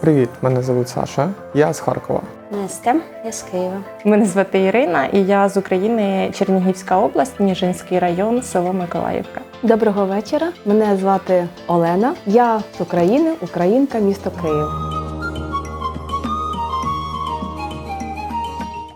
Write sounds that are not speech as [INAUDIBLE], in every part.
Привіт, мене звуть Саша. Я з Харкова. Настя, я з Києва. Мене звати Ірина, і я з України, Чернігівська область, Ніжинський район, село Миколаївка. Доброго вечора. Мене звати Олена. Я з України, українка, місто Київ.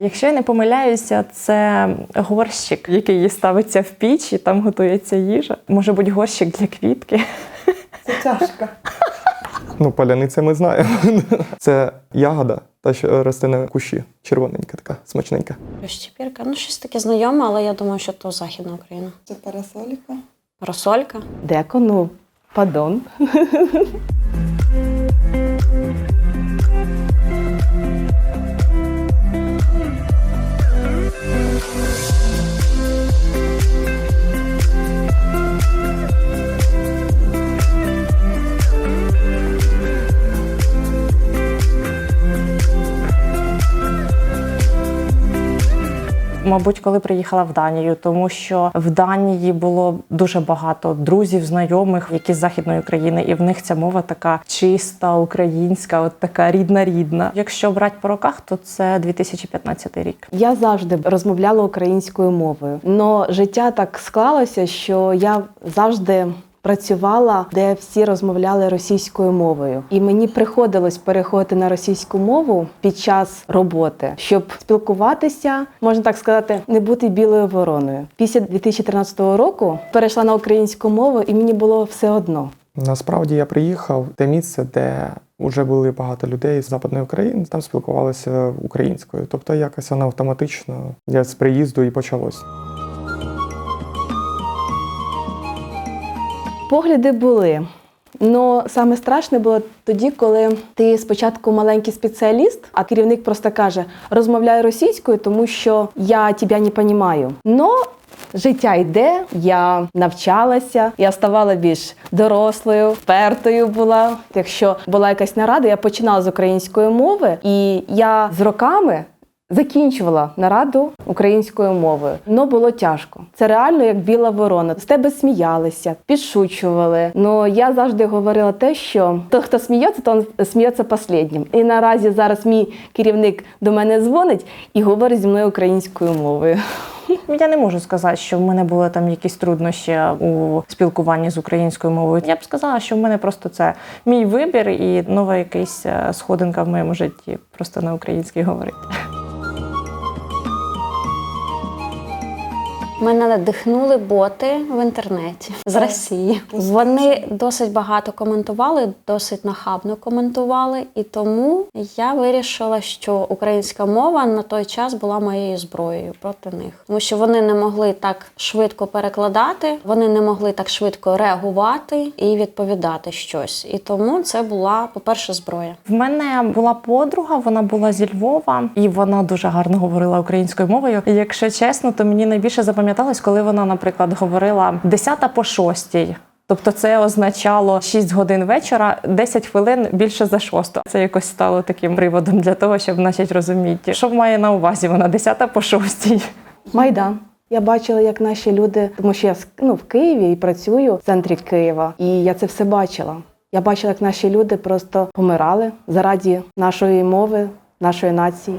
Якщо я не помиляюся, це горщик, який ставиться в піч, і там готується їжа. Може бути горщик для квітки. Це тяжко. Ну, паляниця ми знаємо. [LAUGHS] Це ягода, та що росте на кущі. Червоненька така, смачненька. Розчепірка. Ну, щось таке знайоме, але я думаю, що то Західна Україна. Це парасолька. Росолька. Деко, ну, падон. [LAUGHS] Мабуть, коли приїхала в Данію, тому що в Данії було дуже багато друзів, знайомих, які з західної України, і в них ця мова така чиста, українська, от така рідна рідна. Якщо брати по роках, то це 2015 рік. Я завжди розмовляла українською мовою. але життя так склалося, що я завжди. Працювала, де всі розмовляли російською мовою, і мені приходилось переходити на російську мову під час роботи, щоб спілкуватися, можна так сказати, не бути білою вороною. Після 2013 року перейшла на українську мову, і мені було все одно. Насправді я приїхав те місце, де вже були багато людей з Западної України, там спілкувалися українською. Тобто якось воно автоматично я з приїзду і почалось. Погляди були. Ну саме страшне було тоді, коли ти спочатку маленький спеціаліст, а керівник просто каже: розмовляй російською, тому що я тебе не розумію. Но життя йде, я навчалася, я ставала більш дорослою, впертою була. Якщо була якась нарада, я починала з української мови, і я з роками. Закінчувала нараду українською мовою, но було тяжко. Це реально як біла ворона. З тебе сміялися, підшучували. Ну я завжди говорила те, що той, хто сміється, то сміється останнім. І наразі зараз мій керівник до мене дзвонить і говорить зі мною українською мовою. [LAUGHS] Я не можу сказати, що в мене були там якісь труднощі у спілкуванні з українською мовою. Я б сказала, що в мене просто це мій вибір і нова якась е, сходинка в моєму житті, просто на українській говорити. Мене надихнули боти в інтернеті з Росії. Вони досить багато коментували, досить нахабно коментували, і тому я вирішила, що українська мова на той час була моєю зброєю проти них, тому що вони не могли так швидко перекладати, вони не могли так швидко реагувати і відповідати щось. І тому це була, по-перше, зброя. В мене була подруга, вона була зі Львова, і вона дуже гарно говорила українською мовою. І якщо чесно, то мені найбільше запам'яталось, коли вона, наприклад, говорила 10 по 6. Тобто це означало 6 годин вечора, 10 хвилин більше за шосту. Це якось стало таким приводом для того, щоб почати розуміти, що має на увазі вона 10 по 6. Майдан. Я бачила, як наші люди, тому що я ну, в Києві і працюю в центрі Києва, і я це все бачила. Я бачила, як наші люди просто помирали заради нашої мови, нашої нації.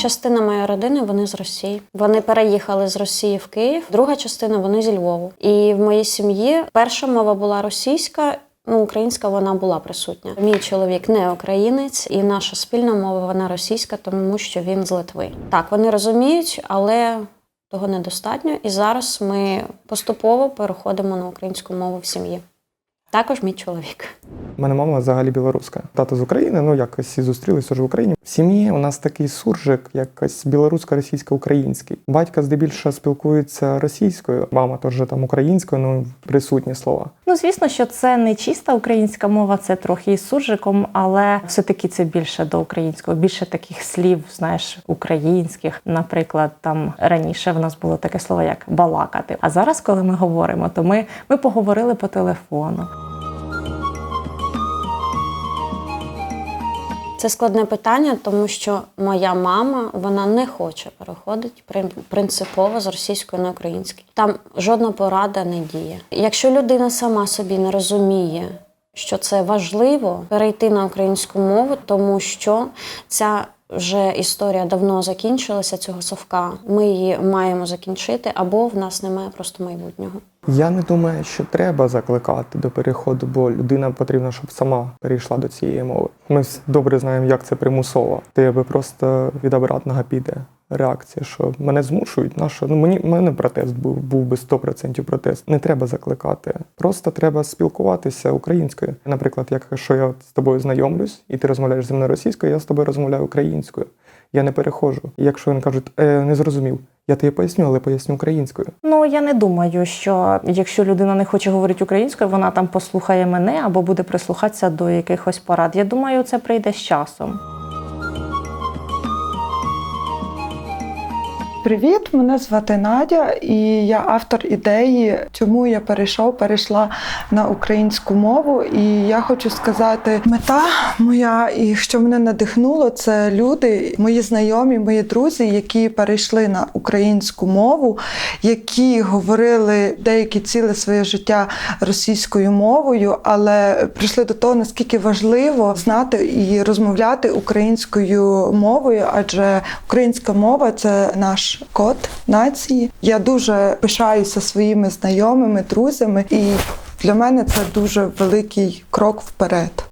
Частина моєї родини вони з Росії. Вони переїхали з Росії в Київ. Друга частина вони зі Львову. І в моїй сім'ї перша мова була російська. Ну, українська вона була присутня. Мій чоловік не українець, і наша спільна мова вона російська, тому що він з Литви. Так, вони розуміють, але того недостатньо. І зараз ми поступово переходимо на українську мову в сім'ї. Також мій чоловік. У мене мама взагалі білоруська. Тато з України, ну якось і зустрілися вже в Україні. В сім'ї у нас такий суржик, якось білорусько-російсько-український. Батько здебільшого спілкується російською, мама теж там українською, ну присутні слова. Ну, звісно, що це не чиста українська мова, це трохи із суржиком, але все-таки це більше до українського, більше таких слів, знаєш, українських. Наприклад, там раніше в нас було таке слово як балакати. А зараз, коли ми говоримо, то ми, ми поговорили по телефону. Це складне питання, тому що моя мама вона не хоче переходити принципово з російської на український. Там жодна порада не діє. Якщо людина сама собі не розуміє, що це важливо перейти на українську мову, тому що ця вже історія давно закінчилася цього совка. Ми її маємо закінчити, або в нас немає просто майбутнього. Я не думаю, що треба закликати до переходу, бо людина потрібна, щоб сама перейшла до цієї мови. Ми добре знаємо, як це примусово. Ти аби просто від обратного піде реакція, що мене змушують. На що? Ну мені мене протест був, був би 100% протест. Не треба закликати. Просто треба спілкуватися українською. Наприклад, якщо я з тобою знайомлюсь, і ти розмовляєш зі мною російською, я з тобою розмовляю українською. Я не перехожу. Якщо вони кажуть, е, не зрозумів, я тобі поясню, але поясню українською. Ну я не думаю, що якщо людина не хоче говорити українською, вона там послухає мене або буде прислухатися до якихось порад. Я думаю, це прийде з часом. Привіт, мене звати Надя, і я автор ідеї, чому я перейшов, перейшла на українську мову. І я хочу сказати, мета моя і що мене надихнуло, це люди, мої знайомі, мої друзі, які перейшли на українську мову, які говорили деякі ціле своє життя російською мовою, але прийшли до того, наскільки важливо знати і розмовляти українською мовою, адже українська мова це код нації. Я дуже пишаюся своїми знайомими, друзями, і для мене це дуже великий крок вперед.